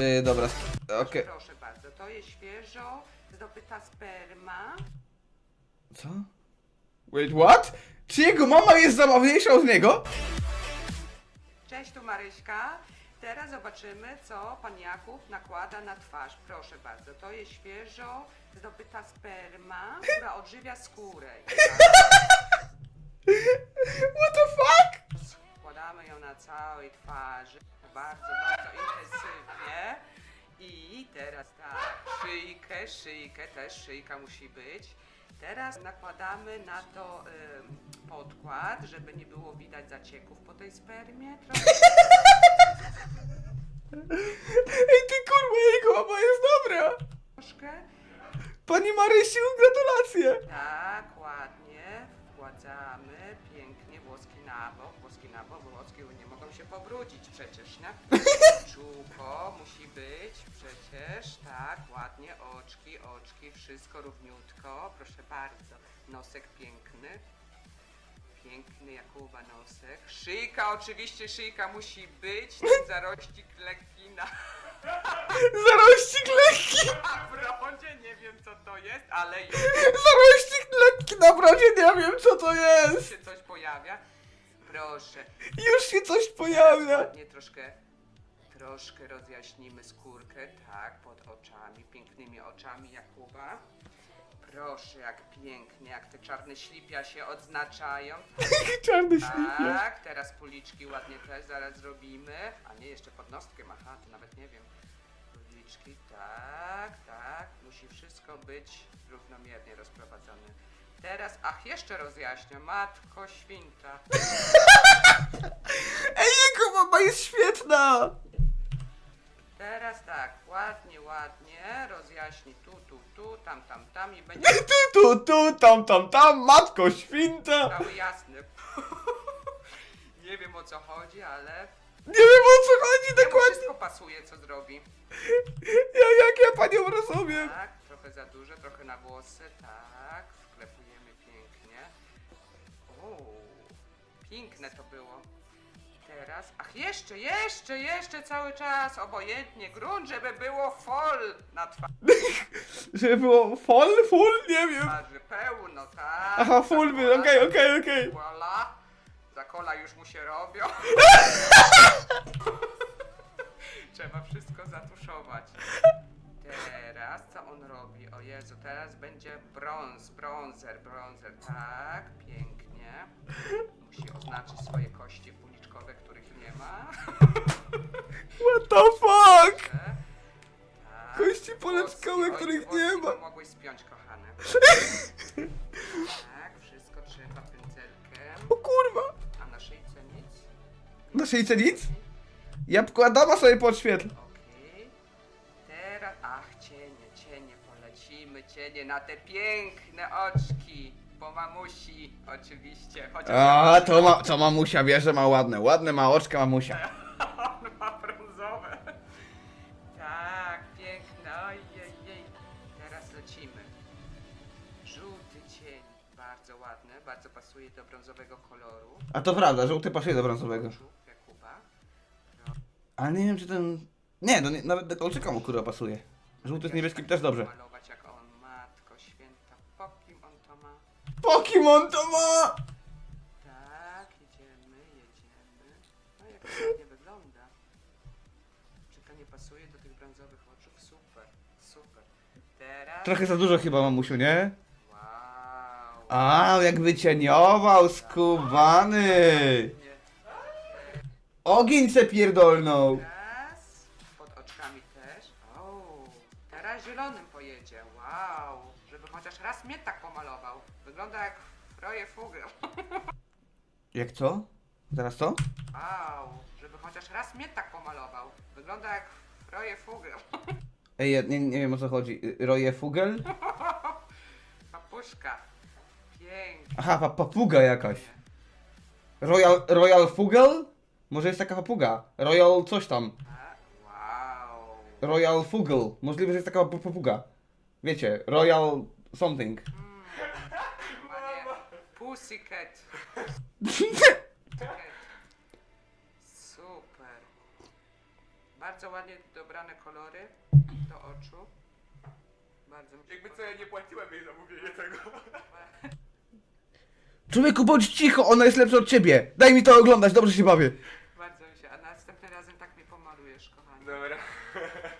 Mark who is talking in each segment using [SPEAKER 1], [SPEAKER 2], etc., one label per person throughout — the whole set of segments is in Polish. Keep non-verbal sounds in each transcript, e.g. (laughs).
[SPEAKER 1] Yy, dobra, okej.
[SPEAKER 2] Proszę bardzo, to jest świeżo zdobyta sperma.
[SPEAKER 1] Co? Wait, what? Czy jego mama jest zabawniejsza od niego?
[SPEAKER 2] Cześć, tu Maryśka. Teraz zobaczymy, co pan Jakub nakłada na twarz. Proszę bardzo, to jest świeżo zdobyta sperma, która odżywia skórę. (laughs)
[SPEAKER 1] What the fuck?
[SPEAKER 2] Wkładamy ją na całej twarzy, bardzo, bardzo. I teraz tak, szyjkę, szyjkę, też szyjka musi być. Teraz nakładamy na to ym, podkład, żeby nie było widać zacieków po tej spermie. (laughs)
[SPEAKER 1] Ej, ty kurwa, jego mama jest dobra!
[SPEAKER 2] Troszkę.
[SPEAKER 1] Pani Marysiu, gratulacje!
[SPEAKER 2] Tak, ładnie. Wkładamy pięknie włoski na bok. Włoski na bok, włoski nie pobrudzić przecież, nie? (laughs) Czółko musi być przecież. Tak, ładnie. Oczki, oczki, wszystko równiutko. Proszę bardzo. Nosek piękny. Piękny Jakuba nosek. Szyjka, oczywiście szyjka musi być. (laughs) Ten zarościk lekki na... (laughs)
[SPEAKER 1] Zarościk lekki!
[SPEAKER 2] na brodzie. Nie wiem co to jest, ale już.
[SPEAKER 1] Zarościk lekki, naprawdę nie wiem co to jest!
[SPEAKER 2] się coś pojawia. Proszę.
[SPEAKER 1] Już się coś pojawia!
[SPEAKER 2] Ładnie troszkę, troszkę rozjaśnimy skórkę, tak, pod oczami, pięknymi oczami Jakuba. Proszę, jak pięknie, jak te czarne ślipia się odznaczają. (laughs)
[SPEAKER 1] Czarny ślipie.
[SPEAKER 2] Tak, teraz policzki ładnie też zaraz zrobimy. A nie, jeszcze pod noskiem, aha, to nawet nie wiem. Policzki, tak, tak, musi wszystko być równomiernie rozprowadzone. Teraz, ach, jeszcze rozjaśnię, matko świnta. (laughs)
[SPEAKER 1] Ej, jego mama jest świetna!
[SPEAKER 2] Teraz tak, ładnie, ładnie, rozjaśni tu, tu, tu, tam, tam, tam i będzie (laughs)
[SPEAKER 1] Tu, tu, tu, tam, tam, tam, matko świnta!
[SPEAKER 2] cały jasny. (laughs) Nie wiem o co chodzi, ale
[SPEAKER 1] Nie wiem o co chodzi
[SPEAKER 2] jemu
[SPEAKER 1] dokładnie!
[SPEAKER 2] wszystko pasuje, co zrobi.
[SPEAKER 1] Ja, jak ja panią rozumiem?
[SPEAKER 2] Tak, trochę za duże, trochę na włosy, tak, wklepujemy pięknie. O, piękne to było. Teraz, ach jeszcze, jeszcze, jeszcze cały czas, obojętnie, grunt, żeby było fol na (laughs)
[SPEAKER 1] Żeby było full, full, nie wiem.
[SPEAKER 2] twarzy, pełno, tak.
[SPEAKER 1] Aha, full, okej, okej, okej.
[SPEAKER 2] Voila. Zakola już mu się robią. (laughs) (laughs) Trzeba wszystko zatuszować. Teraz co on robi? O Jezu, teraz będzie brąz, bronzer, bronzer. Tak, pięknie. Musi oznaczyć swoje kości policzkowe, których nie ma.
[SPEAKER 1] What the fuck?
[SPEAKER 2] Tak.
[SPEAKER 1] Kości policzkowe,
[SPEAKER 2] Oj,
[SPEAKER 1] których nie ma.
[SPEAKER 2] Mogłeś spiąć, kochany. Tak, wszystko trzeba pędzelkiem.
[SPEAKER 1] O kurwa.
[SPEAKER 2] A na szyjce nic?
[SPEAKER 1] Na szyjce nic? Jabłko dama sobie podświetl.
[SPEAKER 2] Cienie na te piękne oczki. Po mamusi, oczywiście. Chociaż
[SPEAKER 1] A, to ma, to mamusia wie, że ma ładne. Ładne ma oczka mamusia. (laughs)
[SPEAKER 2] on ma brązowe. Tak, piękne, ojej. Teraz lecimy. Żółty cień, bardzo ładny, bardzo pasuje do brązowego koloru.
[SPEAKER 1] A to prawda, żółty pasuje do brązowego.
[SPEAKER 2] Oczu Jakuba.
[SPEAKER 1] Ale nie wiem, czy ten... Nie, no nie, nawet do kolczyka mu kurwa pasuje. Żółty z niebieskim też dobrze.
[SPEAKER 2] Malować jak
[SPEAKER 1] Pokimon to ma!
[SPEAKER 2] Tak, jedziemy, jedziemy. No jak ładnie wygląda. Czy to nie pasuje do tych brązowych oczów? Super, super. Teraz...
[SPEAKER 1] Trochę za dużo chyba mamusiu, nie?
[SPEAKER 2] Wow.
[SPEAKER 1] A, jak wycieniował, skubany!
[SPEAKER 2] Nie.
[SPEAKER 1] Ogień se pierdolnął!
[SPEAKER 2] Teraz pod oczkami też. O, teraz zielonym pojedzie. Wow. Żeby chociaż raz mnie tak pomalował. Wygląda jak Froje Fugel. (laughs)
[SPEAKER 1] Jak co? Zaraz co?
[SPEAKER 2] Wow. Żeby chociaż raz mnie tak pomalował. Wygląda jak Froje Fugel. (laughs)
[SPEAKER 1] Ej, ja nie, nie wiem o co chodzi. Roje Fugel? (laughs)
[SPEAKER 2] Papuszka. Pięknie.
[SPEAKER 1] Aha, pa papuga jakaś. Royal, Royal Fugel? Może jest taka papuga. Royal coś tam.
[SPEAKER 2] A, Wow.
[SPEAKER 1] Royal Fugel. Możliwe, że jest taka pa- papuga. Wiecie, Royal something.
[SPEAKER 2] Pussycat. Super. Bardzo ładnie dobrane kolory do oczu. Bardzo mi się
[SPEAKER 3] Jakby co, ja nie płaciłem jej za mówienie tego. (laughs)
[SPEAKER 1] Człowieku, bądź cicho, ona jest lepsza od ciebie. Daj mi to oglądać, dobrze się bawię.
[SPEAKER 2] Bardzo mi się, a następnym razem tak mnie pomalujesz, kochanie.
[SPEAKER 3] Dobra.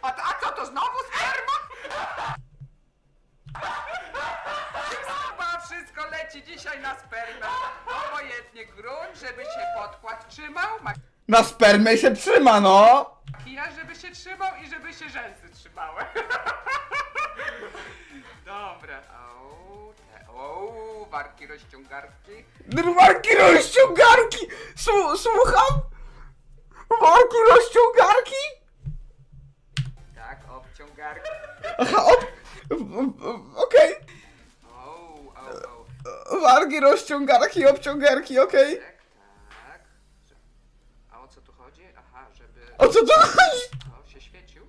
[SPEAKER 2] A, a co to znowu sperma? Chyba leci dzisiaj na spermę. Obojętnie grunt, żeby się podkład trzymał,
[SPEAKER 1] Na spermę się trzyma, no.
[SPEAKER 2] makijaż, żeby się trzymał i żeby się rzęsy trzymały. (laughs) Dobra. O, te, o, warki rozciągarki.
[SPEAKER 1] Warki rozciągarki! Słu- słucham? Warki rozciągarki?
[SPEAKER 2] Tak, obciągarki.
[SPEAKER 1] Aha, op... w- w- Okej. Wargi, rozciągarki, obciągarki, okej.
[SPEAKER 2] Tak, tak. A o co tu chodzi? Aha, żeby...
[SPEAKER 1] O co tu chodzi?
[SPEAKER 2] O, się świecił.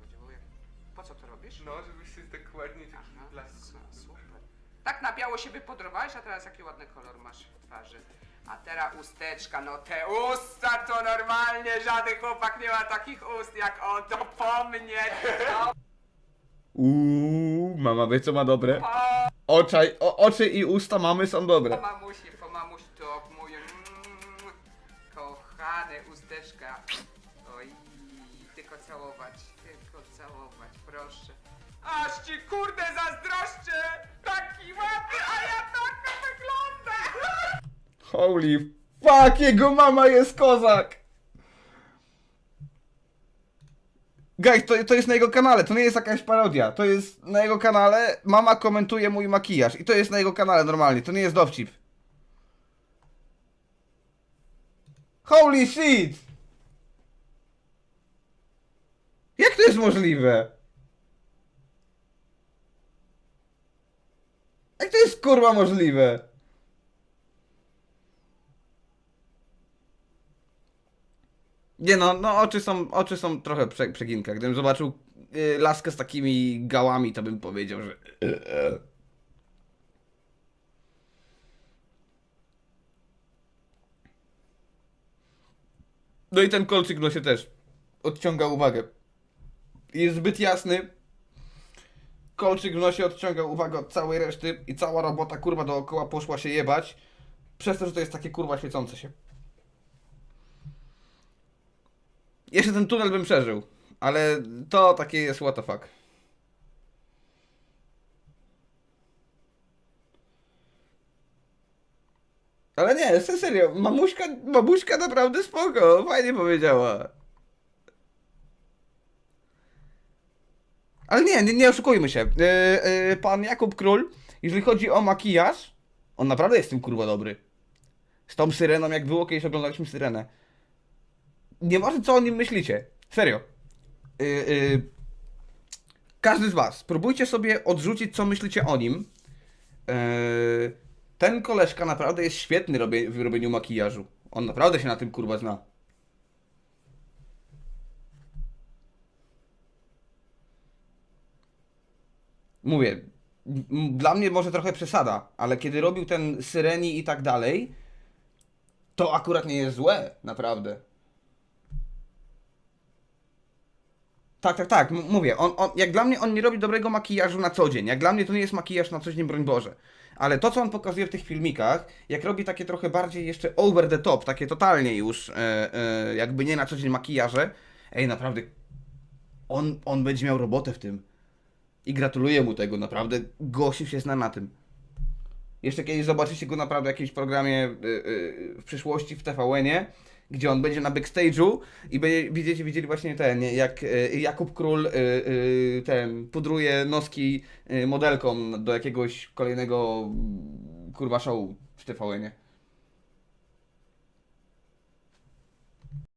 [SPEAKER 2] Chodziło jak... Po co to robisz?
[SPEAKER 3] No, żebyś się tak ładnie taki
[SPEAKER 2] Aha,
[SPEAKER 3] blask.
[SPEAKER 2] super. Tak na biało się wypodrowałeś, a teraz jaki ładny kolor masz w twarzy. A teraz usteczka, no te usta to normalnie, żaden chłopak nie ma takich ust jak on, to po mnie, to
[SPEAKER 1] Uuu, mama wie co ma dobre.
[SPEAKER 2] po
[SPEAKER 1] Oczaj, o, oczy i usta mamy są dobre.
[SPEAKER 2] mamusi, po mamusi to mój mm, kochane usteczka. Oj, tylko całować, tylko całować, proszę. Aż ci kurde zazdroszczę! Taki ładny, a ja taka wyglądam!
[SPEAKER 1] Holy fuck, jego mama jest kozak! Guys, to, to jest na jego kanale, to nie jest jakaś parodia. To jest na jego kanale, mama komentuje mój makijaż. I to jest na jego kanale normalnie, to nie jest dowcip. Holy shit! Jak to jest możliwe? Jak to jest kurwa możliwe? Nie no, no oczy są, oczy są trochę prze, przeginka. Gdybym zobaczył y, laskę z takimi gałami, to bym powiedział, że... No i ten kolczyk no się też odciąga uwagę. Jest zbyt jasny. Kolczyk w nosie odciąga uwagę od całej reszty i cała robota kurwa dookoła poszła się jebać. Przez to, że to jest takie kurwa świecące się. Jeszcze ten tunel bym przeżył, ale to takie jest what the fuck. Ale nie, se- serio, mamuśka, mamuśka naprawdę spoko, fajnie powiedziała. Ale nie, nie, nie oszukujmy się. Yy, yy, pan Jakub Król, jeżeli chodzi o makijaż, on naprawdę jest tym kurwa dobry. Z tą syreną, jak było kiedyś oglądaliśmy syrenę. Nieważne co o nim myślicie. Serio. Yy, yy, każdy z was, spróbujcie sobie odrzucić co myślicie o nim. Yy, ten koleżka naprawdę jest świetny robie, w robieniu makijażu. On naprawdę się na tym kurwa zna. Mówię, dla mnie może trochę przesada, ale kiedy robił ten Syreni i tak dalej, to akurat nie jest złe, naprawdę. Tak, tak, tak, mówię, on, on, jak dla mnie on nie robi dobrego makijażu na co dzień, jak dla mnie to nie jest makijaż na co dzień, broń Boże. Ale to, co on pokazuje w tych filmikach, jak robi takie trochę bardziej jeszcze over the top, takie totalnie już, e, e, jakby nie na co dzień makijaże, ej, naprawdę, on, on będzie miał robotę w tym. I gratuluję mu tego, naprawdę, gościu się zna na tym. Jeszcze kiedyś zobaczycie go naprawdę w jakimś programie y, y, w przyszłości w TVN-ie, gdzie on będzie na backstage'u i będzie, będziecie widzieli właśnie ten, jak y, Jakub Król y, y, ten pudruje noski modelkom do jakiegoś kolejnego kurwa show w TVN-ie.